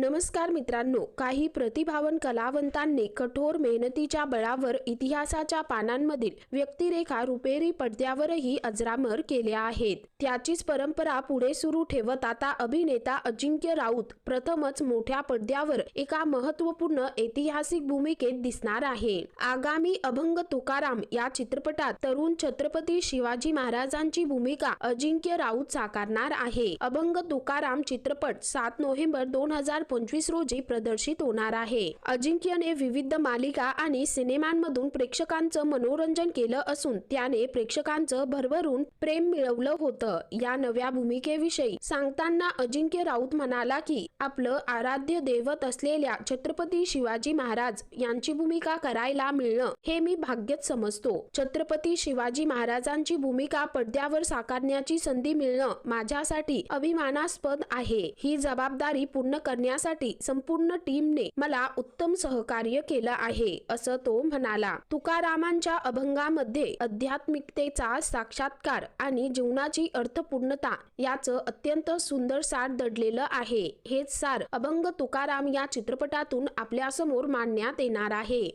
नमस्कार मित्रांनो काही प्रतिभावन कलावंतांनी कठोर मेहनतीच्या बळावर इतिहासाच्या पानांमधील व्यक्तिरेखा रुपेरी पडद्यावरही अजरामर केल्या आहेत. त्याचीच परंपरा पुढे सुरू ठेवत आता अभिनेता अजिंक्य राऊत प्रथमच मोठ्या पडद्यावर एका महत्त्वपूर्ण ऐतिहासिक भूमिकेत दिसणार आहे. आगामी अभंग तुकाराम या चित्रपटात तरुण छत्रपती शिवाजी महाराजांची भूमिका अजिंक्य राऊत साकारणार आहे. अभंग तुकाराम चित्रपट सात नोव्हेंबर दोन हजार पंचवीस रोजी प्रदर्शित होणार आहे. अजिंक्यने विविध मालिका आणि सिनेमांमधून प्रेक्षकांचं मनोरंजन केलं असून त्याने प्रेक्षकांचं भरभरून प्रेम मिळवलं होतं. या नव्या भूमिकेविषयी सांगताना अजिंक्य राऊत म्हणाला की आपलं आराध्य दैवत असलेल्या छत्रपती शिवाजी महाराज यांची भूमिका करायला मिळणं हे मी भाग्यच समजतो. छत्रपती शिवाजी महाराजांची भूमिका पडद्यावर साकारण्याची संधी मिळणं माझ्यासाठी अभिमानास्पद आहे. ही जबाबदारी पूर्ण करण्यासाठी संपूर्ण टीमने मला उत्तम सहकार्य केलं आहे असं तो म्हणाला. तुकारामांच्या अभंगामध्ये आध्यात्मिकतेचा साक्षात्कार आणि जीवनाची अर्थपूर्णता याचं अत्यंत सुंदर सार दडलेलं आहे. हेच सार अभंग तुकाराम या चित्रपटातून आपल्यासमोर मांडण्यात येणार आहे.